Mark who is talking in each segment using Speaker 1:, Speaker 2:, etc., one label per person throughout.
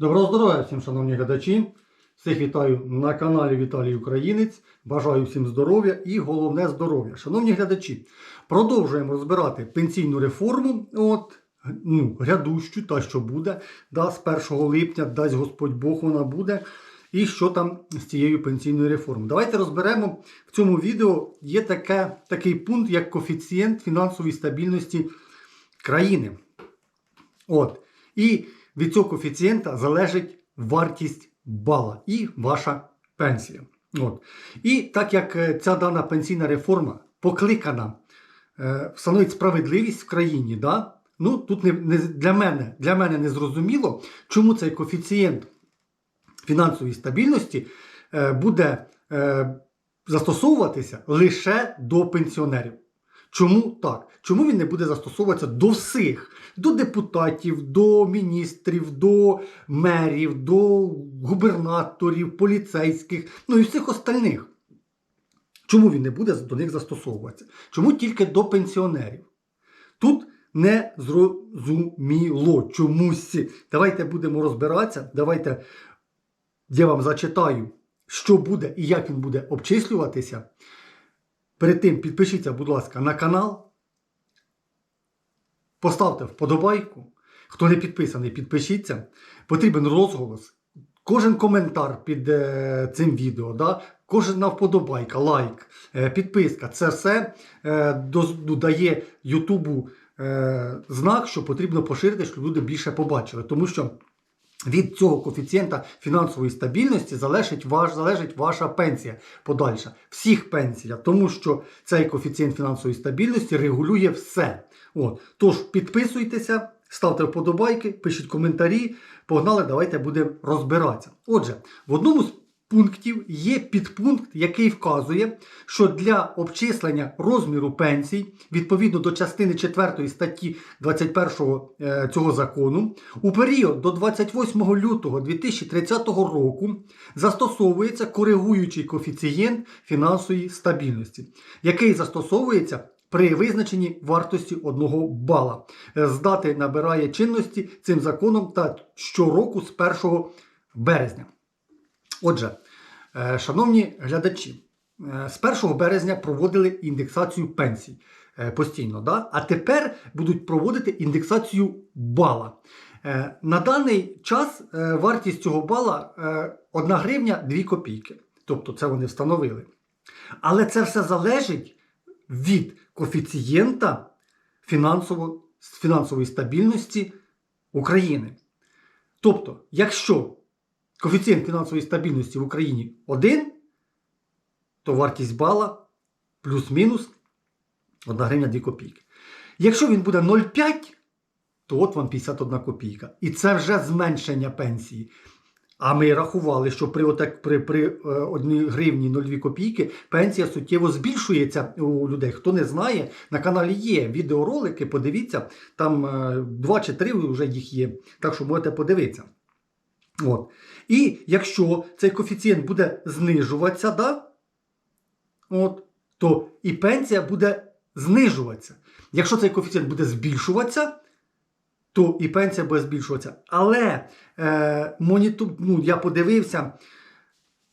Speaker 1: Доброго здоров'я всім, шановні глядачі. Всіх вітаю на каналі Віталій Українець. Бажаю всім здоров'я і головне здоров'я. Шановні глядачі, продовжуємо розбирати пенсійну реформу. От, ну, грядущу, та що буде. Да, з 1 липня, дасть Господь Бог, вона буде. І що там з цією пенсійною реформою. Давайте розберемо в цьому відео. Є таке, такий пункт, як коефіцієнт фінансової стабільності країни. От. І від цього коефіцієнта залежить вартість бала і ваша пенсія. От. І так як е, ця дана пенсійна реформа покликана е, встановити справедливість в країні, да? ну, тут не, не, для, мене, для мене не зрозуміло, чому цей коефіцієнт фінансової стабільності е, буде е, застосовуватися лише до пенсіонерів. Чому так? Чому він не буде застосовуватися до всіх? До депутатів, до міністрів, до мерів, до губернаторів, поліцейських, ну і всіх остальних. Чому він не буде до них застосовуватися? Чому тільки до пенсіонерів? Тут не зрозуміло чомусь. Давайте будемо розбиратися. Давайте я вам зачитаю, що буде і як він буде обчислюватися. Перед тим підпишіться, будь ласка, на канал. Поставте вподобайку. Хто не підписаний, підпишіться. Потрібен розголос. Кожен коментар під е, цим відео, да? кожна вподобайка, лайк, е, підписка це все е, доз- ну, дає Ютубу е, знак, що потрібно поширити, щоб люди більше побачили. Тому що від цього коефіцієнта фінансової стабільності залежить, ваш, залежить ваша пенсія подальша. Всіх пенсія, тому що цей коефіцієнт фінансової стабільності регулює все. От. Тож підписуйтеся, ставте вподобайки, пишіть коментарі. Погнали, давайте будемо розбиратися. Отже, в одному з пунктів є підпункт, який вказує, що для обчислення розміру пенсій відповідно до частини 4 статті 21 е, цього закону у період до 28 лютого 2030 року застосовується коригуючий коефіцієнт фінансової стабільності, який застосовується при визначенні вартості одного бала. Е, З дати набирає чинності цим законом та щороку з 1 березня. Отже, шановні глядачі, е, з 1 березня проводили індексацію пенсій е, постійно, да? а тепер будуть проводити індексацію бала. Е, На даний час е, вартість цього бала 1 гривня 2 копійки. Тобто це вони встановили. Але це все залежить від коефіцієнта фінансово, фінансової стабільності України. Тобто, якщо коефіцієнт фінансової стабільності в Україні 1, то вартість бала плюс-мінус 1 гривня 2 копійки. Якщо він буде 0,5, то от вам 51 копійка. І це вже зменшення пенсії. А ми рахували, що при, отак, при, при е, 1 гривні 0,2 копійки пенсія суттєво збільшується у людей. Хто не знає, на каналі є відеоролики, подивіться, там е, 2 чи 3 вже їх є. Так що можете подивитися. От. І якщо цей коефіцієнт буде знижуватися, да? От, то і пенсія буде знижуватися. Якщо цей коефіцієнт буде збільшуватися, то і пенсія буде збільшуватися. Але е, моніту, ну, я подивився,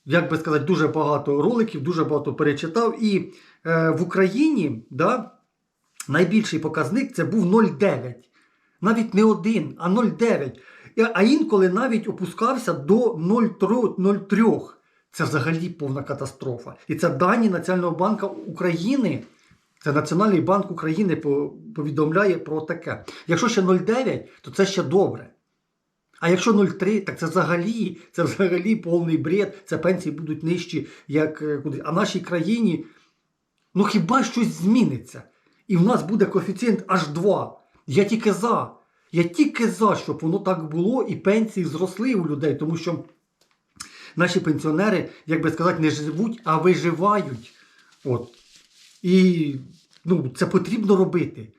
Speaker 1: як би сказати, дуже багато роликів, дуже багато перечитав. І е, в Україні да, найбільший показник це був 0,9. Навіть не 1, а 0,9. І- А інколи навіть опускався до 0,3. Це взагалі повна катастрофа. І це дані Національного банку України. Це Національний банк України повідомляє про таке. Якщо ще 0,9, то це ще добре. А якщо 0,3, так це взагалі, це взагалі повний бред. Це пенсії будуть нижчі, як е, куди. А нашій країні, ну хіба щось зміниться? І в нас буде коефіцієнт аж 2. Я тільки за. Я тільки за, щоб воно так було, і пенсії зросли у людей, тому що наші пенсіонери, як би сказати, не живуть, а виживають. От. І ну, це потрібно робити.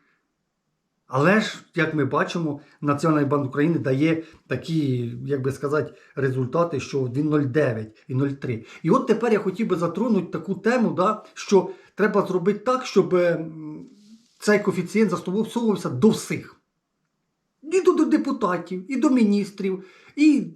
Speaker 1: Але ж, як ми бачимо, Національний банк України дає такі, як би сказати, результати, що він 0,9 і 0,3. І от тепер я хотів би затронути таку тему, да, що треба зробити так, щоб цей коефіцієнт застосовувався до всіх. І до, депутатів, і до міністрів, і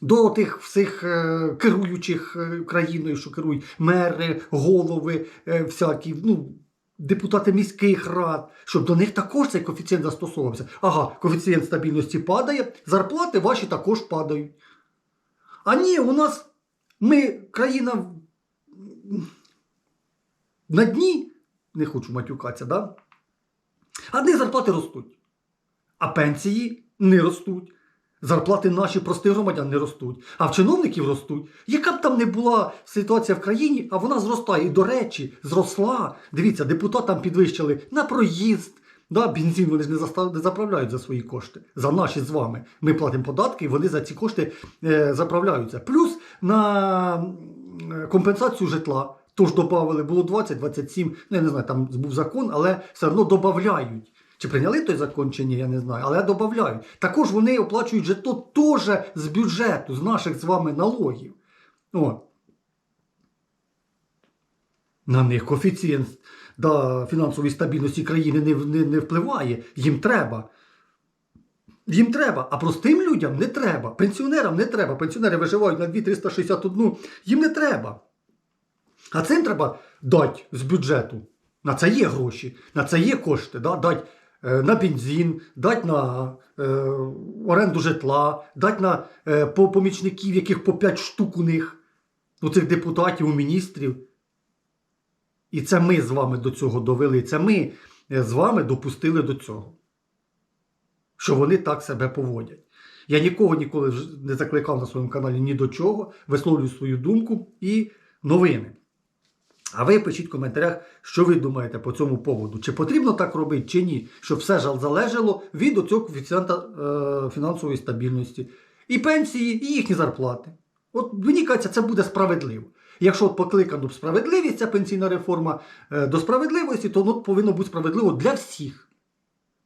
Speaker 1: до тих всіх е, керуючих е, країною, що керують мери, голови, е, всякі, ну, депутати міських рад, щоб до них також цей коефіцієнт застосовувався. Ага, коефіцієнт стабільності падає, зарплати ваші також падають. А ні, у нас ми країна на дні, не хочу матюкатися, да? а одні зарплати ростуть, а пенсії не ростуть. Зарплати наші простих громадян не ростуть, а в чиновників ростуть. Яка б там не була ситуація в країні, а вона зростає. І, до речі, зросла. Дивіться, депутатам підвищили на проїзд. Да, бензин вони ж не, застав... не заправляють за свої кошти. За наші з вами. Ми платимо податки, і вони за ці кошти е, заправляються. Плюс на компенсацію житла. Тож додали, було 20-27, ну я не знаю, там був закон, але все одно додають. Чи прийняли той закон, чи ні, я не знаю, але додають. Також вони оплачують житло теж з бюджету, з наших з вами налогів. О. На них коефіцієнт да, фінансової стабільності країни не, не, не впливає. Їм треба. Їм треба, а простим людям не треба. Пенсіонерам не треба. Пенсіонери виживають на 2-361, їм не треба. А цим треба дати з бюджету. На це є гроші, на це є кошти. Да? Дати на бензин, дати на е, оренду житла, дати на е, по- помічників, яких по 5 штук у них, у цих депутатів, у міністрів. І це ми з вами до цього довели. Це ми е, з вами допустили до цього. Що вони так себе поводять. Я нікого ніколи не закликав на своєму каналі ні до чого, висловлюю свою думку і новини. А ви пишіть в коментарях, що ви думаєте по цьому поводу. Чи потрібно так робити, чи ні, щоб все жал- залежало від оцього коефіцієнта е, фінансової стабільності. І пенсії, і їхні зарплати. От мені кажеться, це буде справедливо. Якщо покликано справедливість, ця пенсійна реформа е, до справедливості, то воно повинно бути справедливо для всіх.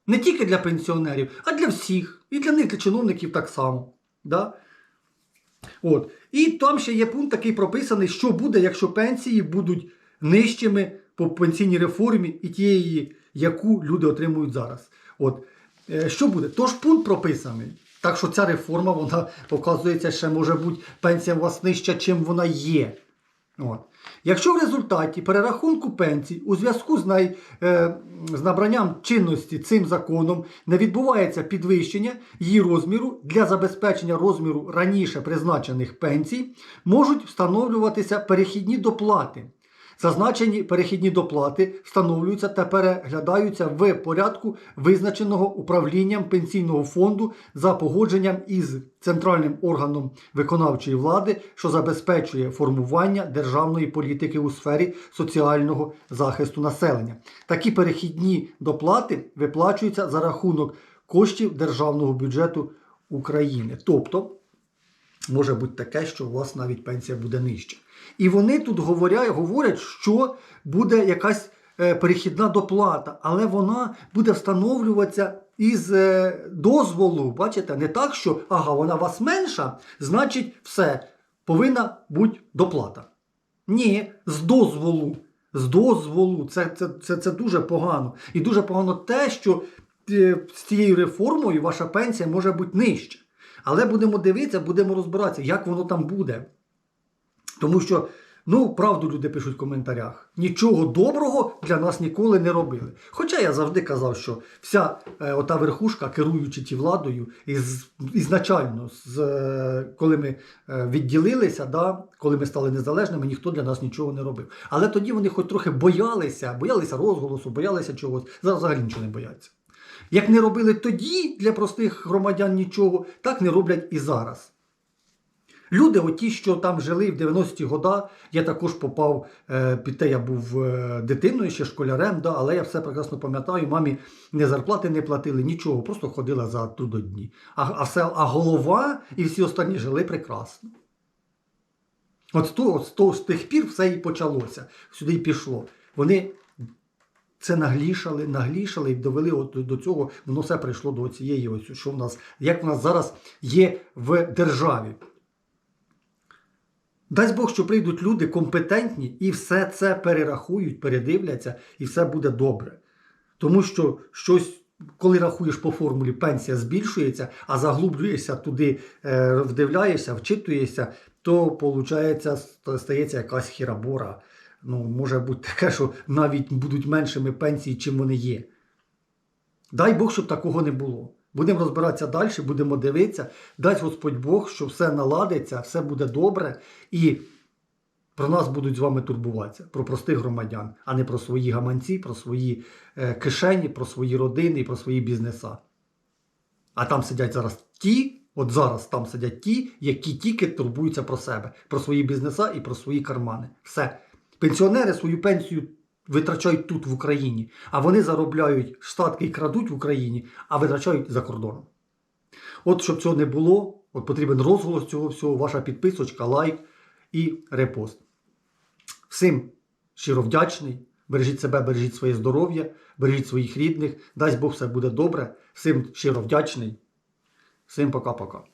Speaker 1: Не тільки для пенсіонерів, а для всіх. І для них, для чиновників так само. Да? От. І там ще є пункт такий прописаний, що буде, якщо пенсії будуть нижчими по пенсійній реформі і тієї, яку люди отримують зараз. От. Е, Що буде? Тож пункт прописаний. Так що ця реформа, вона, показується, ще може бути пенсія у вас нижча, чим вона є. От. Якщо в результаті перерахунку пенсій у зв'язку з, най, е, з набранням чинності цим законом не відбувається підвищення її розміру для забезпечення розміру раніше призначених пенсій, можуть встановлюватися перехідні доплати. Зазначені перехідні доплати встановлюються та переглядаються в порядку, визначеного управлінням пенсійного фонду за погодженням із центральним органом виконавчої влади, що забезпечує формування державної політики у сфері соціального захисту населення. Такі перехідні доплати виплачуються за рахунок коштів державного бюджету України. Тобто може бути таке, що у вас навіть пенсія буде нижча. І вони тут говорять, говорять, що буде якась е, перехідна доплата, але вона буде встановлюватися із е, дозволу. Бачите, не так, що ага, вона у вас менша, значить, все, повинна бути доплата. Ні, з дозволу. З дозволу. Це, це, це, це дуже погано. І дуже погано те, що е, з цією реформою ваша пенсія може бути нижча. Але будемо дивитися, будемо розбиратися, як воно там буде. Тому що, ну, правду люди пишуть в коментарях. Нічого доброго для нас ніколи не робили. Хоча я завжди казав, що вся е, ота верхушка, керуючи ті владою, із, ізначально, з, е, коли ми е, відділилися, да, коли ми стали незалежними, ніхто для нас нічого не робив. Але тоді вони хоч трохи боялися, боялися розголосу, боялися чогось. Зараз взагалі нічого не бояться. Як не робили тоді для простих громадян нічого, так не роблять і зараз. Люди, оті, що там жили в 90-ті года, я також попав е, під те, я був е, дитиною, ще школярем, да, але я все прекрасно пам'ятаю, мамі не зарплати не платили, нічого, просто ходила за трудодні. А, а, все, а голова і всі останні жили прекрасно. От з, того, з, того, з тих пір все і почалося, сюди і пішло. Вони це наглішали, наглішали і довели от до, цього, воно все прийшло до цієї, ось, що в нас, як в нас зараз є в державі. Дасть Бог, що прийдуть люди компетентні і все це перерахують, передивляться, і все буде добре. Тому що щось коли рахуєш по формулі, пенсія збільшується, а заглублюєшся туди, е, вдивляєшся, вчитуєшся, то виходить, стається якась хірабора. Ну, може бути таке, що навіть будуть меншими пенсії, чим вони є. Дай Бог, щоб такого не було. Будемо розбиратися далі, будемо дивитися. Дасть Господь Бог, що все наладиться, все буде добре, і про нас будуть з вами турбуватися, про простих громадян, а не про свої гаманці, про свої е, кишені, про свої родини і про свої бізнеса. А там сидять зараз ті, от зараз там сидять ті, які тільки турбуються про себе, про свої бізнеса і про свої кармани. Все. Пенсіонери свою пенсію витрачають тут, в Україні, а вони заробляють штатки і крадуть в Україні, а витрачають за кордоном. От щоб цього не було, от потрібен розголос цього всього, ваша підписочка, лайк і репост. Всім щиро вдячний. Бережіть себе, бережіть своє здоров'я, бережіть своїх рідних. Дасть Бог все буде добре. Всім щиро вдячний. Всім пока-пока.